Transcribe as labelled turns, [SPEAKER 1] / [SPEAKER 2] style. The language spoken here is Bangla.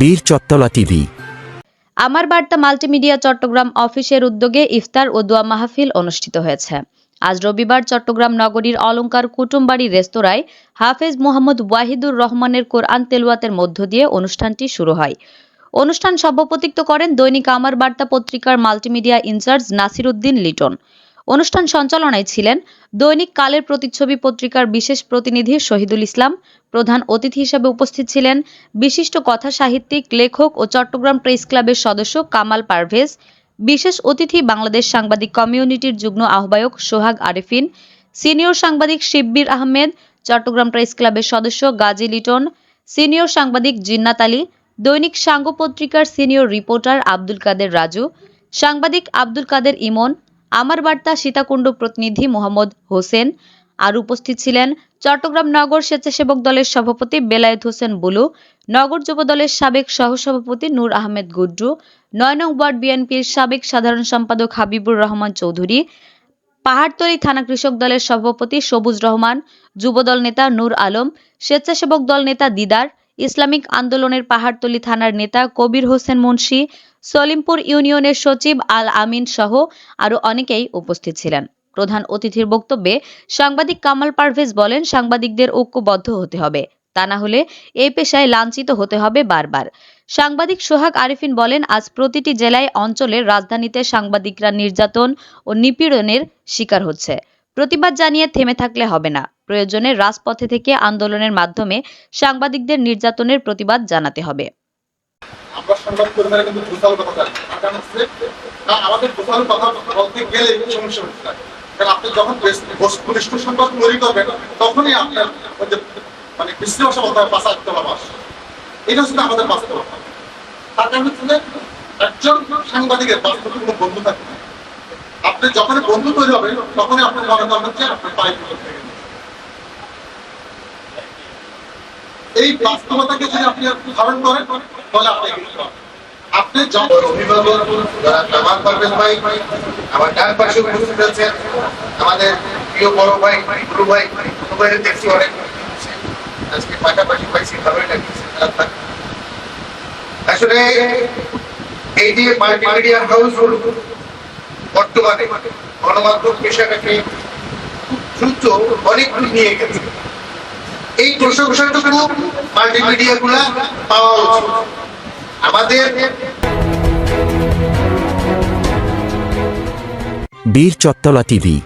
[SPEAKER 1] বীর চত্তলা টিভি।
[SPEAKER 2] আমার বার্তা মাল্টিমিডিয়া চট্টগ্রাম অফিসের উদ্যোগে ইফতার ও দোয়া মাহফিল অনুষ্ঠিত হয়েছে। আজ রবিবার চট্টগ্রাম নগরীর অলঙ্কার কুটুমবাড়ি রেস্তোরাঁয় হাফেজ মোহাম্মদ ওয়াহিদুর রহমানের কোরআন তেলওয়াতের মধ্য দিয়ে অনুষ্ঠানটি শুরু হয়। অনুষ্ঠান সভাপতিত্ব করেন দৈনিক আমার বার্তা পত্রিকার মাল্টিমিডিয়া ইনচার্জ নাসির উদ্দিন লিটন। অনুষ্ঠান সঞ্চালনায় ছিলেন দৈনিক কালের প্রতিচ্ছবি পত্রিকার বিশেষ প্রতিনিধি শহীদুল ইসলাম। প্রধান অতিথি হিসেবে উপস্থিত ছিলেন বিশিষ্ট কথা সাহিত্যিক, লেখক ও চট্টগ্রাম প্রেস ক্লাবের সদস্য কামাল পারভেজ। বিশেষ অতিথি বাংলাদেশ সাংবাদিক কমিউনিটির যুগ্ম আহ্বায়ক সোহাগ আরেফিন। সিনিয়র সাংবাদিক শিব্বির আহমেদ, চট্টগ্রাম প্রেস ক্লাবের সদস্য গাজী লিটন। সিনিয়র সাংবাদিক জিন্নাত আলী। দৈনিক সাঙ্গ পত্রিকার সিনিয়র রিপোর্টার আব্দুল কাদের রাজু। সাংবাদিক আব্দুল কাদের ইমন। আমার বার্তা সীতাকুণ্ড প্রতিনিধি মোহাম্মদ হোসেন। আর উপস্থিত ছিলেন চট্টগ্রাম নগর স্বেচ্ছাসেবক দলের সভাপতি বেলায়েত হোসেন বুলু, নগর যুব দলের সাবেক সহসভাপতি নূর আহমেদ গুড্ডু, নয় নং ওয়ার্ড বিএনপির সাবেক সাধারণ সম্পাদক হাবিবুর রহমান চৌধুরী, পাহাড়তলী থানা কৃষক দলের সভাপতি সবুজ রহমান যুবদল নেতা নূর আলম, স্বেচ্ছাসেবক দল নেতা দিদার ইসলামিক আন্দোলনের পাহাড়তলী থানার নেতা কবির হোসেন মুন্সি, সলিমপুর ইউনিয়নের সচিব আল আমিন সহ আরও অনেকেই উপস্থিত ছিলেন। প্রধান অতিথির বক্তব্যে সাংবাদিক কামাল পারভেজ বলেন, সাংবাদিকদের ঐক্যবদ্ধ হতে হবে, তা না হলে এই পেশায় লাঞ্ছিত হতে হবে বারবার। সাংবাদিক সোহাগ আরিফিন বলেন, আজ প্রতিটি জেলায় অঞ্চলের রাজধানীতে সাংবাদিকরা নির্যাতন ও নিপীড়নের শিকার হচ্ছে। প্রতিবাদ জানিয়ে থেমে থাকলে হবে না। প্রয়োজনে রাজপথে থেকে আন্দোলনের মাধ্যমে সাংবাদিকদের নির্যাতনের প্রতিবাদ জানাতে হবে।
[SPEAKER 3] মানে একজন সাংবাদিকের বন্ধু। আপনি যখনই বন্ধু তৈরি হবে, তখনই আপনার মনে করবেন যে আপনি পাই এই বাস্তবতাকে যদি আপনি ধারণ করেন, তাহলে আপনি আপনি যখন
[SPEAKER 4] অভিভাবক, যারা পারভেজ ভাই, আমার ডান পাশে উপস্থিত আমাদের প্রিয় বড় ভাই গুরু ভাই ভাইয়ের দেখছি অনেক। আজকে পাশাপাশি পাইছি ভালোই লাগছে। আসলে এই যে মাল্টিমিডিয়া হাউস বর্তমানে গণমাধ্যম পেশাটাকে দ্রুত অনেক দূর নিয়ে গেছে এই প্রশংসাটুকু মাল্টিমিডিয়া গুলা পাওয়া উচিত। আমাদের
[SPEAKER 1] বীর চত্তলা টিভি